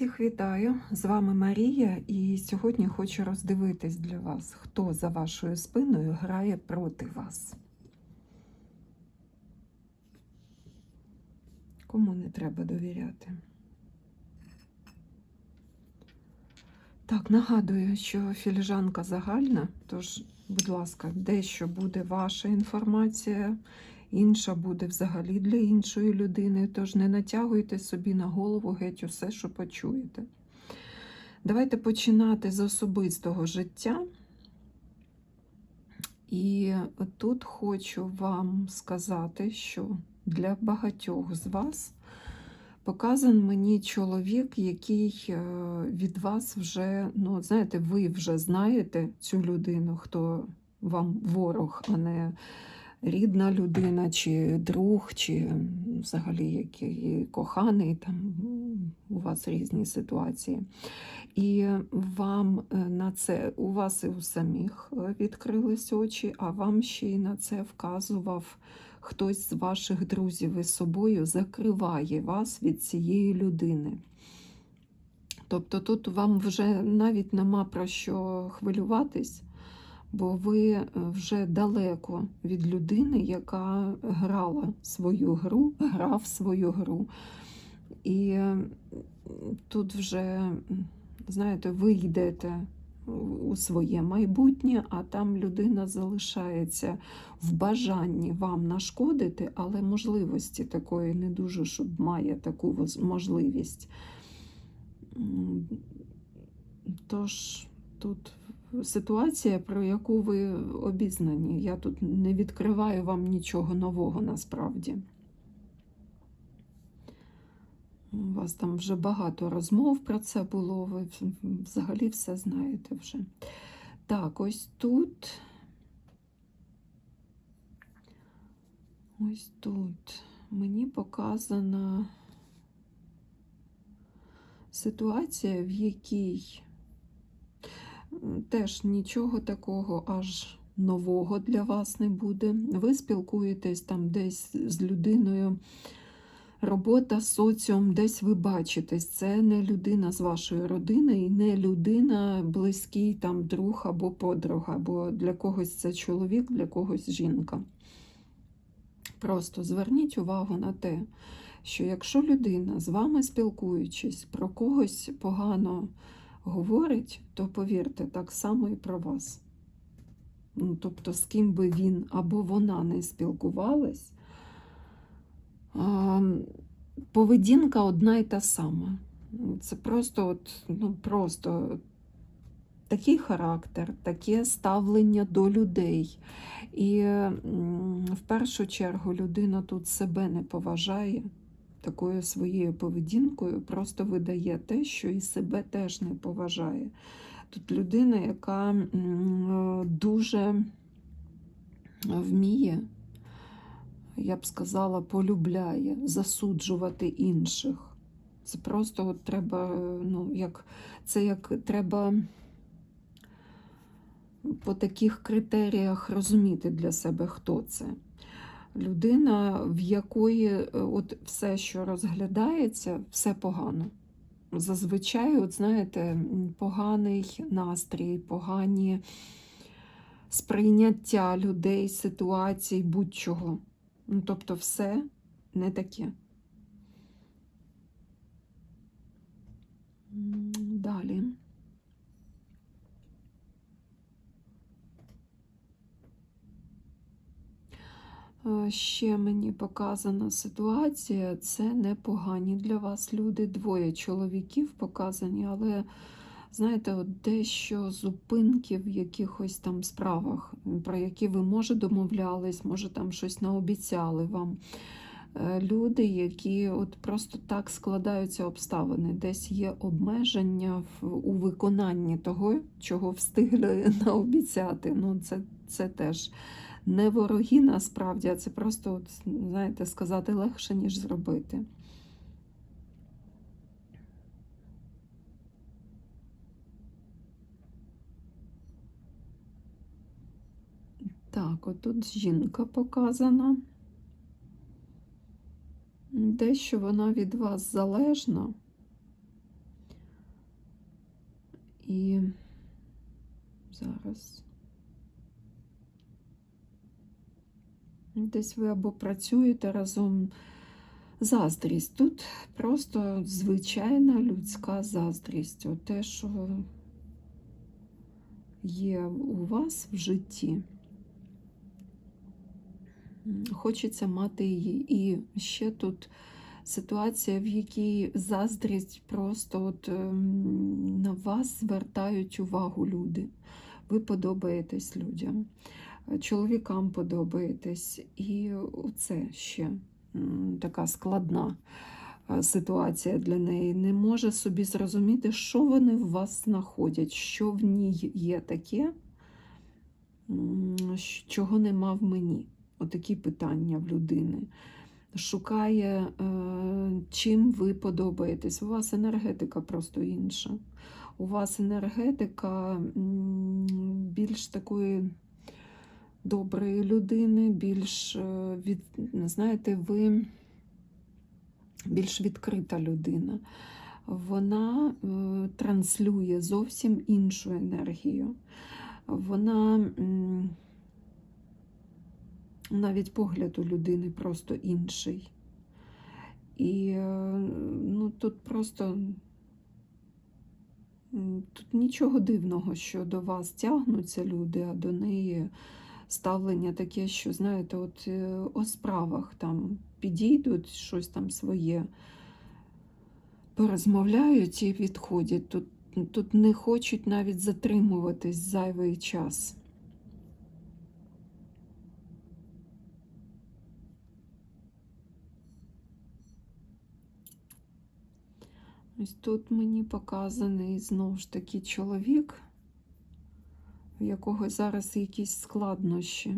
Всіх вітаю! З вами Марія, і сьогодні хочу роздивитись для вас, хто за вашою спиною грає проти вас. Кому не треба довіряти. Так, нагадую, що філіжанка загальна, тож, будь ласка, дещо буде ваша інформація, інша буде взагалі для іншої людини, тож не натягуйте собі на голову геть усе, що почуєте. Давайте починати з особистого життя. І тут хочу вам сказати, що для багатьох з вас показан мені чоловік, який е, від вас вже, ну, знаєте, ви вже знаєте цю людину, хто вам ворог, а не рідна людина, чи друг, чи взагалі який коханий, там у вас різні ситуації. І вам е, на це у вас і у самих е, відкрились очі, а вам ще й на це вказував хтось з ваших друзів із собою, закриває вас від цієї людини. Тобто тут вам вже навіть нема про що хвилюватись, бо ви вже далеко від людини, яка грала свою гру, грав свою гру. І тут вже, знаєте, ви йдете у своє майбутнє, а там людина залишається в бажанні вам нашкодити, але можливості такої не дуже, щоб має таку можливість. Тож тут ситуація, про яку ви обізнані. Я тут не відкриваю вам нічого нового насправді. У вас там вже багато розмов про це було, ви взагалі все знаєте вже. Так, ось тут. Ось тут мені показана ситуація, в якій теж нічого такого аж нового для вас не буде. Ви спілкуєтесь там десь з людиною. Робота, соціум, десь ви бачитесь. Це не людина з вашої родини і не людина близький там друг або подруга, бо для когось це чоловік, для когось жінка. Просто зверніть увагу на те, що якщо людина з вами спілкуючись, про когось погано говорить, то повірте, так само і про вас. Ну, тобто, з ким би він або вона не спілкувались, а, поведінка одна і та сама. Це просто, от, ну, просто такий характер, таке ставлення до людей. І в першу чергу людина тут себе не поважає. Такою своєю поведінкою просто видає те, що і себе теж не поважає. Тут людина, яка дуже вміє я б сказала, полюбляє засуджувати інших. Це просто от треба, ну, як, це як треба по таких критеріях розуміти для себе, хто це. Людина, в якої е, от все, що розглядається, все погано. Зазвичай, от знаєте, поганий настрій, погані сприйняття людей, ситуацій, будь-чого. Ну, тобто все не таке. Далі. Е, Ще мені показана ситуація. Це непогані для вас люди. Двоє чоловіків показані, але, знаєте, от дещо зупинки в якихось там справах, про які ви, може, домовлялись, може, там щось наобіцяли вам. Е, Люди, які от просто так складаються обставини, десь є обмеження у виконанні того, чого встигли наобіцяти. Ну, це, це теж не вороги насправді, а це просто, от, знаєте, сказати легше, ніж зробити. Так, отут жінка показана. Дещо вона від вас залежна. І зараз. Десь ви або працюєте разом заздрість. Тут просто звичайна людська заздрість. От те, що є у вас в житті. Хочеться мати її. І ще тут ситуація, в якій заздрість просто от, ем, на вас звертають увагу люди. Ви подобаєтесь людям, чоловікам подобаєтесь. І це ще така складна е, ситуація для неї. Не може собі зрозуміти, що вони в вас знаходять, що в ній є таке, чого нема в мені. Отакі питання в людини. Шукає, е, чим ви подобаєтесь. У вас енергетика просто інша. У вас енергетика більш такої доброї людини, більш е, від, знаєте, ви більш відкрита людина. Вона е, транслює зовсім іншу енергію. Вона навіть погляд у людини просто інший. І е, ну, тут просто тут нічого дивного, що до вас тягнуться люди, а до неї ставлення таке, що, знаєте, от е, о справах там підійдуть, щось там своє порозмовляють і відходять. Тут, тут не хочуть навіть затримуватись зайвий час. Ось тут мені показаний знову ж таки чоловік, в якого зараз якісь складнощі.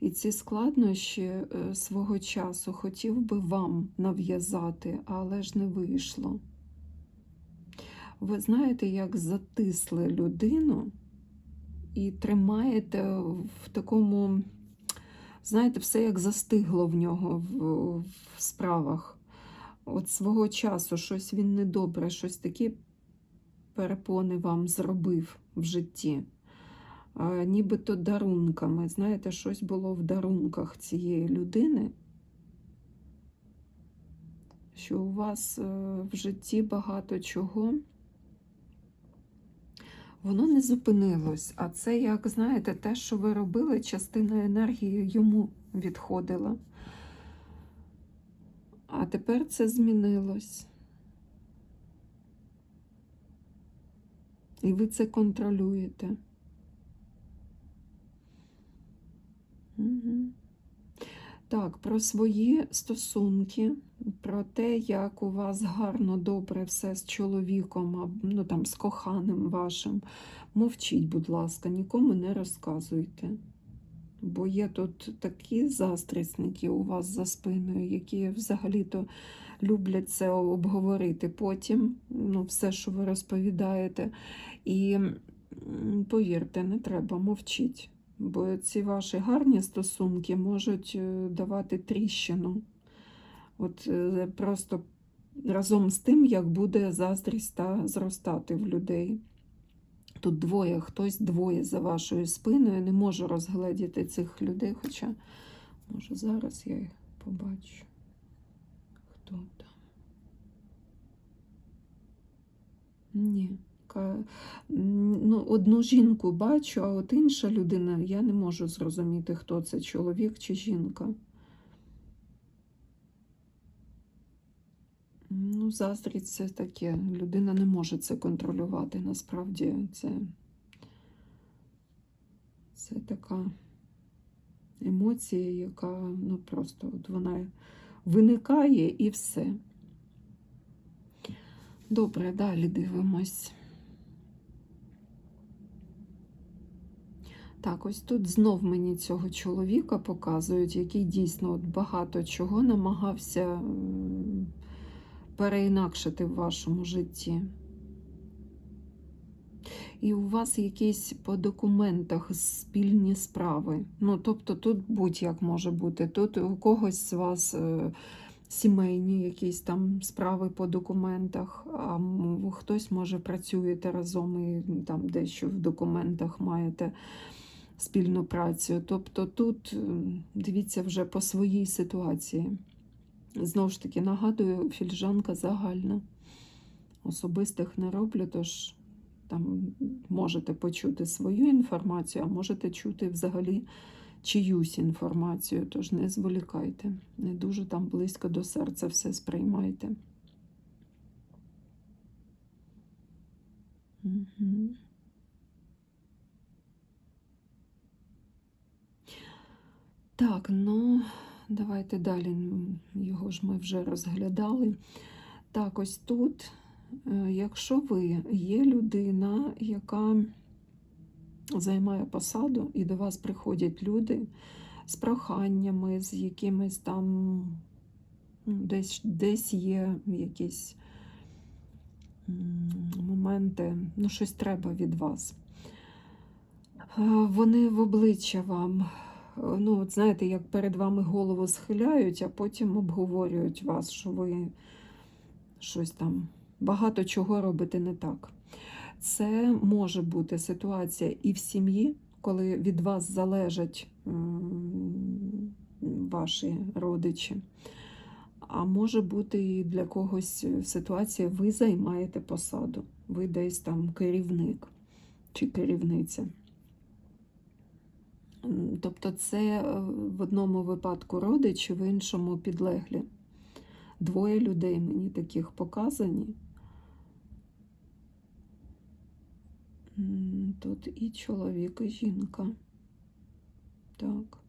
І ці складнощі е, свого часу хотів би вам нав'язати, але ж не вийшло. Ви знаєте, як затисли людину і тримаєте в такому, знаєте, все як застигло в нього в, в справах. От свого часу щось він недобре, щось такі перепони вам зробив в житті. Нібито дарунками. Знаєте, щось було в дарунках цієї людини, що у вас е, в житті багато чого. Воно не зупинилось, а це, як знаєте, те, що ви робили, частина енергії йому відходила. А тепер це змінилось. І ви це контролюєте. Так, про свої стосунки, про те, як у вас гарно, добре все з чоловіком, ну там з коханим вашим. Мовчіть, будь ласка, нікому не розказуйте. Бо є тут такі заздрісники у вас за спиною, які взагалі-то люблять це обговорити потім, ну, все, що ви розповідаєте. І повірте, не треба, мовчіть. Бо ці ваші гарні стосунки можуть е, давати тріщину. От е, просто разом з тим, як буде заздрість та зростати в людей. Тут двоє, хтось двоє за вашою спиною. Не можу розгледіти цих людей, хоча, може, зараз я їх побачу. Хто там? Ні. Ка- Ну, одну жінку бачу, а от інша людина, я не можу зрозуміти, хто це, чоловік чи жінка. Ну, заздрість це таке. Людина не може це контролювати. Насправді це, це така емоція, яка ну, просто от вона виникає і все. Добре, далі дивимось. Так, ось тут знов мені цього чоловіка показують, який дійсно от багато чого намагався переінакшити в вашому житті. І у вас якісь по документах спільні справи. Ну, тобто тут будь-як може бути. Тут у когось з вас е, сімейні якісь там справи по документах, а хтось, може, працюєте разом і там дещо в документах маєте спільну працю. Тобто тут дивіться вже по своїй ситуації. Знову ж таки, нагадую, фільжанка загальна. Особистих не роблю, тож там можете почути свою інформацію, а можете чути взагалі чиюсь інформацію, тож не зволікайте. Не дуже там близько до серця все сприймайте. Угу. Так, ну давайте далі. Його ж ми вже розглядали. Так, ось тут, е, якщо ви є людина, яка займає посаду, і до вас приходять люди з проханнями, з якимись там ну, десь, десь є якісь моменти, ну, щось треба від вас. Е, Вони в обличчя вам, ну, от знаєте, як перед вами голову схиляють, а потім обговорюють вас, що ви щось там багато чого робите не так. Це може бути ситуація і в сім'ї, коли від вас залежать ваші родичі. А може бути і для когось ситуація, ви займаєте посаду, ви десь там керівник чи керівниця. Тобто це е, в одному випадку родичі, в іншому підлеглі. Двоє людей мені таких показані. Тут і чоловік, і жінка. Так.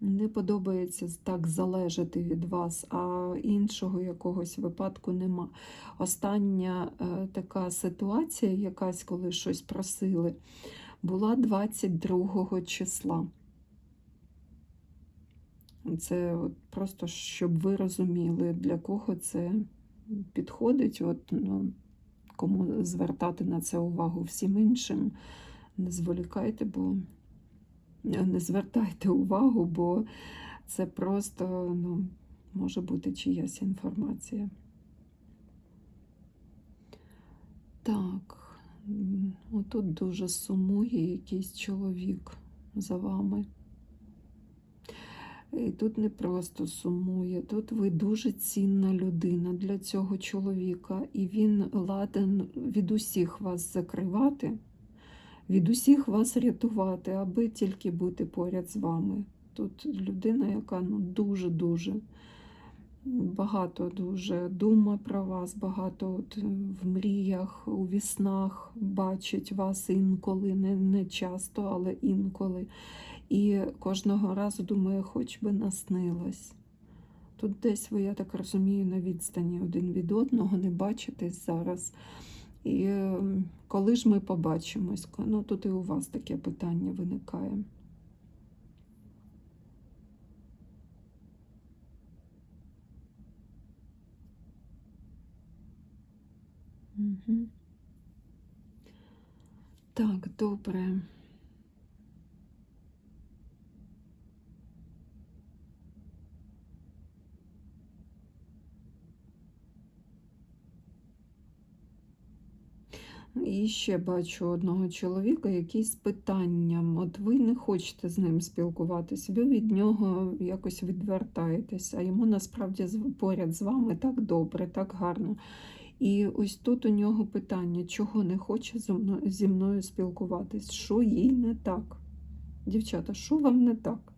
Не подобається так залежати від вас, а іншого якогось випадку нема. Остання е, така ситуація, якась, коли щось просили, була 22 числа. Це от просто щоб ви розуміли, для кого це підходить. От, ну, кому звертати на це увагу всім іншим, не зволікайте, бо не звертайте увагу, бо це просто ну, може бути чиясь інформація. Так, отут дуже сумує якийсь чоловік за вами. І тут не просто сумує, тут ви дуже цінна людина для цього чоловіка, і він ладен від усіх вас закривати, від усіх вас рятувати, аби тільки бути поряд з вами. Тут людина, яка ну, дуже-дуже багато дуже думає про вас, багато от в мріях, у віснах бачить вас інколи, не, не часто, але інколи. І кожного разу думає, хоч би наснилось. Тут десь ви, я так розумію, на відстані один від одного, не бачитесь зараз. І е, коли ж ми побачимось? Ну, тут і у вас таке питання виникає. Угу. Так, добре. І ще бачу одного чоловіка, який з питанням. От ви не хочете з ним спілкуватися, ви від нього якось відвертаєтесь, а йому насправді поряд з вами так добре, так гарно. І ось тут у нього питання, чого не хоче зі мною спілкуватись, що їй не так. Дівчата, що вам не так?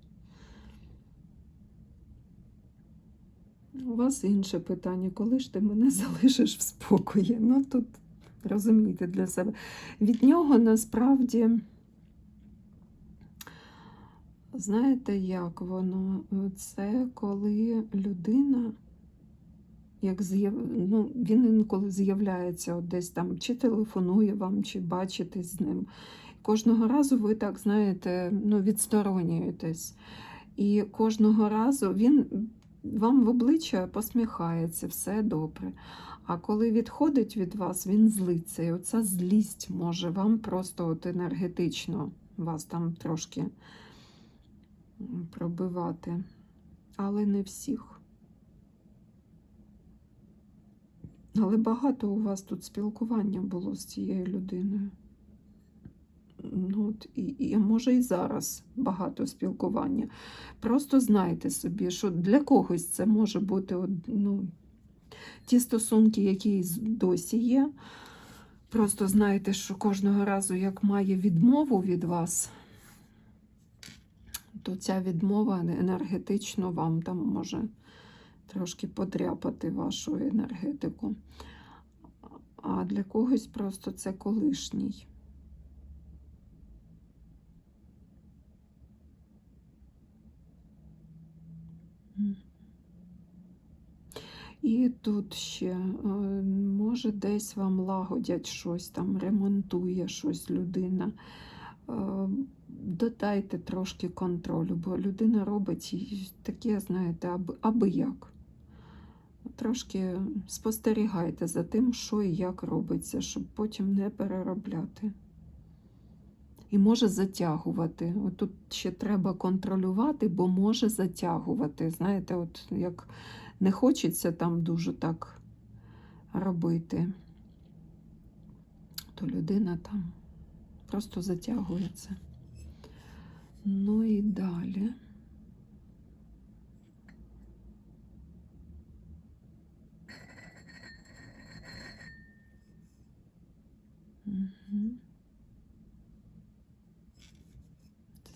У вас інше питання, коли ж ти мене залишиш в спокої? Ну тут розумієте для себе. Від нього насправді, знаєте, як воно? Це коли людина, як з'яв... ну, він інколи з'являється от десь там, чи телефонує вам, чи бачитесь з ним. Кожного разу ви так, знаєте, ну, відсторонюєтесь. І кожного разу він вам в обличчя посміхається, все добре. А коли відходить від вас, він злиться. І оця злість може вам просто от енергетично вас там трошки пробивати, але не всіх. Але багато у вас тут спілкування було з цією людиною. Ну, от, і, і може і зараз багато спілкування. Просто знайте собі, що для когось це може бути ну, ті стосунки, які досі є. Просто знаєте, що кожного разу, як має відмову від вас, то ця відмова енергетично вам там може трошки подряпати вашу енергетику. А для когось просто це колишній. І тут ще, е, може, десь вам лагодять щось, там ремонтує щось людина. Е, Додайте трошки контролю, бо людина робить таке, знаєте, аби, аби як. Трошки спостерігайте за тим, що і як робиться, щоб потім не переробляти. І може затягувати. От тут ще треба контролювати, бо може затягувати. Знаєте, от як не хочеться там дуже так робити, то людина там просто затягується. Ну і далі. Угу.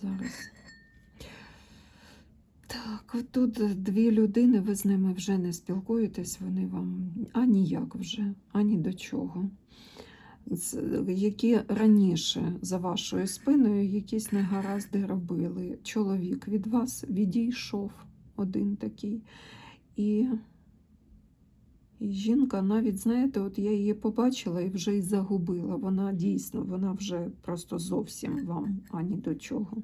Зараз. Тут дві людини, ви з ними вже не спілкуєтесь, вони вам аніяк вже, ані до чого. Які раніше за вашою спиною якісь негаразди робили. Чоловік від вас відійшов один такий. І, і жінка навіть, знаєте, от я її побачила і вже й загубила. Вона дійсно, вона вже просто зовсім вам ані до чого.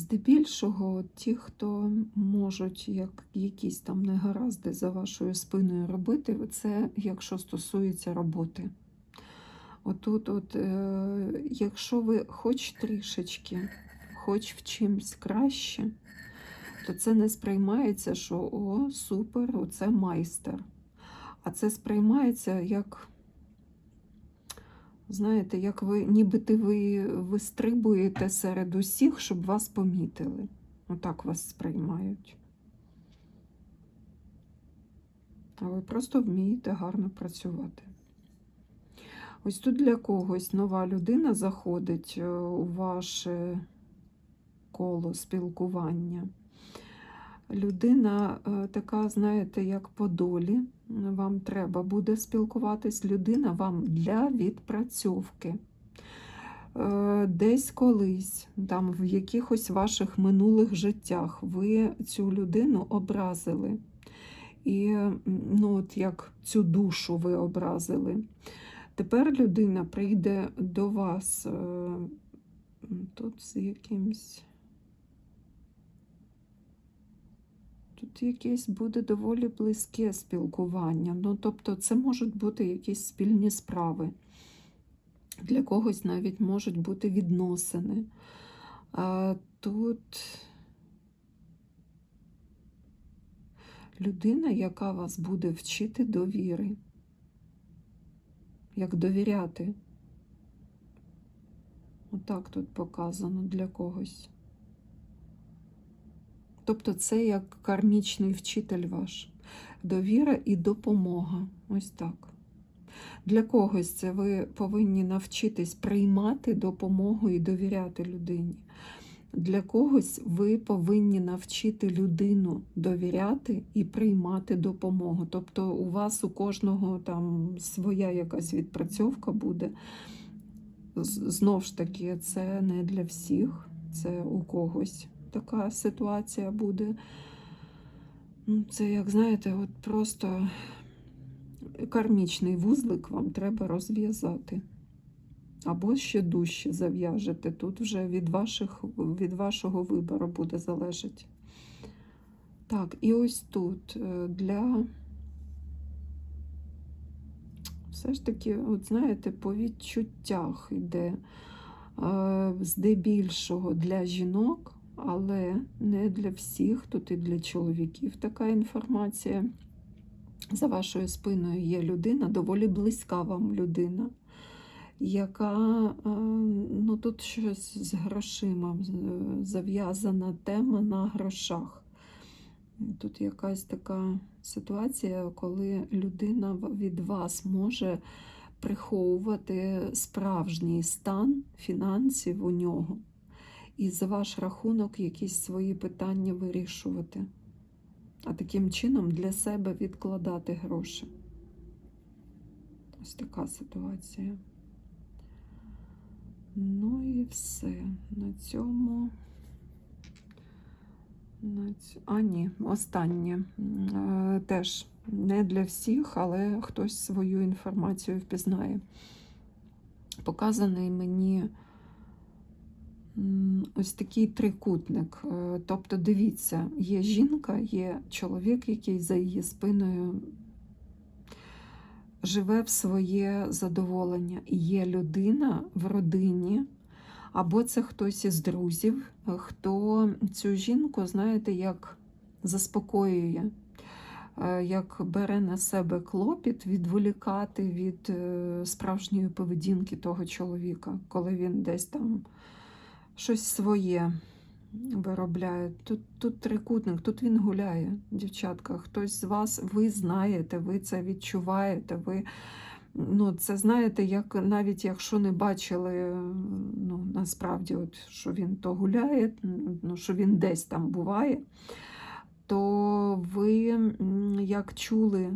Здебільшого, ті, хто можуть як якісь там негаразди за вашою спиною робити, це якщо стосується роботи. Отут, от, е, якщо ви хоч трішечки, хоч в чимсь краще, то це не сприймається, що о, супер, оце майстер. А це сприймається як, знаєте, як ви нібито ви вистрибуєте серед усіх, щоб вас помітили. Отак вас сприймають. А ви просто вмієте гарно працювати. Ось тут для когось нова людина заходить е, у ваше коло спілкування. Людина е, така, знаєте, як по долі. Вам треба буде спілкуватись. Людина вам для відпрацьовки. Е, Десь колись, там в якихось ваших минулих життях, ви цю людину образили. І ну, от як цю душу ви образили. Тепер людина прийде до вас е, тут з якимсь. Тут якесь буде доволі близьке спілкування. Ну, тобто, це можуть бути якісь спільні справи. Для когось навіть можуть бути відносини. А тут людина, яка вас буде вчити довіри. Як довіряти. Отак тут показано для когось. Тобто це як кармічний вчитель ваш. Довіра і допомога. Ось так. Для когось це ви повинні навчитись приймати допомогу і довіряти людині. Для когось ви повинні навчити людину довіряти і приймати допомогу. Тобто у вас у кожного там своя якась відпрацьовка буде. З- Знов ж таки, це не для всіх, це у когось така ситуація буде. Ну, Це, як знаєте, от просто кармічний вузлик вам треба розв'язати. Або ще дужче зав'яжете. Тут вже від, ваших, від вашого вибору буде залежати. Так, і ось тут е, для все ж таки, от знаєте, по відчуттях йде е, здебільшого для жінок, але не для всіх. Тут і для чоловіків така інформація. За вашою спиною є людина, доволі близька вам людина, яка е, ну тут щось з грошима зав'язана тема на грошах. Тут якась така ситуація, коли людина від вас може приховувати справжній стан фінансів у нього і за ваш рахунок якісь свої питання вирішувати, а таким чином для себе відкладати гроші. Ось така ситуація. Ну і все. На цьому. А, ні, останнє. Е, Теж не для всіх, але хтось свою інформацію впізнає. Показаний мені ось такий трикутник. Е, Тобто, дивіться, є жінка, є чоловік, який за її спиною живе в своє задоволення. Є людина в родині, або це хтось із друзів, хто цю жінку, знаєте, як заспокоює, е, як бере на себе клопіт відволікати від е, справжньої поведінки того чоловіка, коли він десь там щось своє виробляє. Тут, тут трикутник, тут він гуляє, дівчатка. Хтось з вас, ви знаєте, ви це відчуваєте. ви Ну, це знаєте, як навіть якщо не бачили, ну насправді, от, що він то гуляє, ну, що він десь там буває, то ви як чули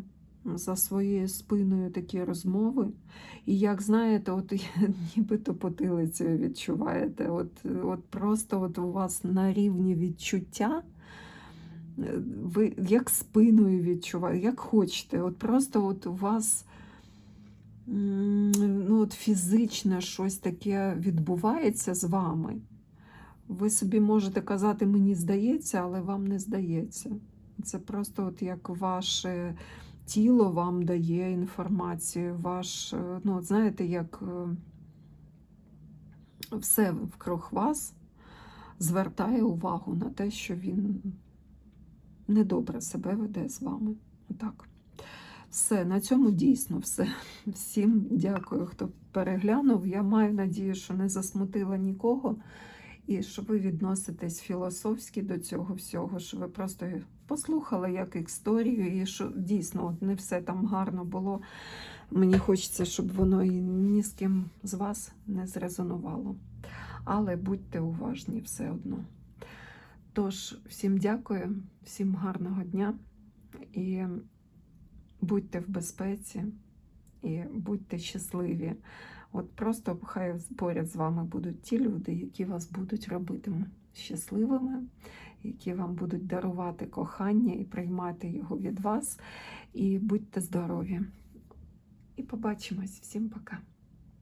за своєю спиною такі розмови, і як знаєте, от нібито потилицею відчуваєте, от, от просто от у вас на рівні відчуття. е, Ви як спиною відчуваєте, як хочете. От просто от у вас ну, от фізично щось таке відбувається з вами. Ви собі можете казати, мені здається, але вам не здається. Це просто от як ваше тіло вам дає інформацію, ваш, е, ну, знаєте, як е, все вкруг вас звертає увагу на те, що він недобре себе веде з вами. Отак. Все, на цьому дійсно все. Всім дякую, хто переглянув. Я маю надію, що не засмутила нікого, і що ви відноситесь філософськи до цього всього, що ви просто послухали як історію, і що дійсно от не все там гарно було. Мені хочеться, щоб воно і ні з ким з вас не зрезонувало. Але будьте уважні все одно. Тож, всім дякую, всім гарного дня і будьте в безпеці і будьте щасливі. От просто хай поряд з вами будуть ті люди, які вас будуть робити щасливими, які вам будуть дарувати кохання і приймати його від вас. І будьте здорові! І побачимось. Всім пока!